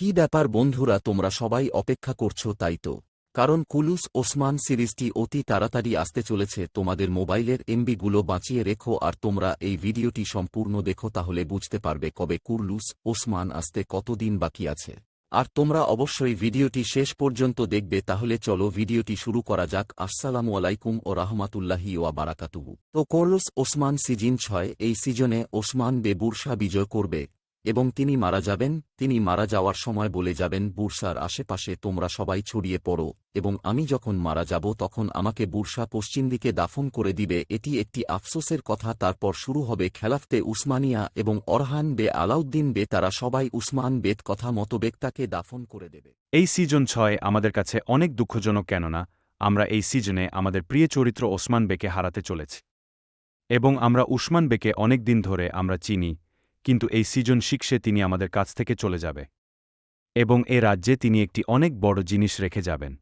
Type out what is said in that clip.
কি ব্যাপার বন্ধুরা তোমরা সবাই অপেক্ষা করছ তাই তো? কারণ কুলুস ওসমান সিরিজটি অতি তাড়াতাড়ি আসতে চলেছে, তোমাদের মোবাইলের এমবিগুলো বাঁচিয়ে রেখো আর তোমরা এই ভিডিওটি সম্পূর্ণ দেখো তাহলে বুঝতে পারবে কবে কুরলুস ওসমান আসতে কতদিন বাকি আছে। আর তোমরা অবশ্যই ভিডিওটি শেষ পর্যন্ত দেখবে, তাহলে চলো ভিডিওটি শুরু করা যাক। আসসালামু আলাইকুম ও রাহমাতুল্লাহি ওয়া বারাকাতুহু। তো কোরলুস ওসমান সিজন ছয়, এই সিজনে ওসমান বে বুরসা বিজয় করবে। এবং তিনি মারা যাবেন, তিনি মারা যাওয়ার সময় বলে যাবেন, বুরসার আশেপাশে তোমরা সবাই ছড়িয়ে পড়ো, এবং আমি যখন মারা যাব তখন আমাকে বুরসা পশ্চিম দিকে দাফন করে দিবে। এটি একটি আফসোসের কথা। তারপর শুরু হবে খেলাফতে উসমানিয়া এবং অরহান বে আলাউদ্দিন বে, তারা সবাই উসমান বেদ কথা মতো বেক্তাকে দাফন করে দেবে। এই সিজন ছয় আমাদের কাছে অনেক দুঃখজনক, কেননা আমরা এই সিজনে আমাদের প্রিয় চরিত্র ওসমান বেকে হারাতে চলেছি। এবং আমরা উসমান বেকে অনেক দিন ধরে আমরা চিনি কিন্তু এই সিজন শিক্ষে তিনি আমাদের কাছ থেকে চলে যাবে এবং এ রাজ্যে তিনি একটি অনেক বড় জিনিস রেখে যাবেন।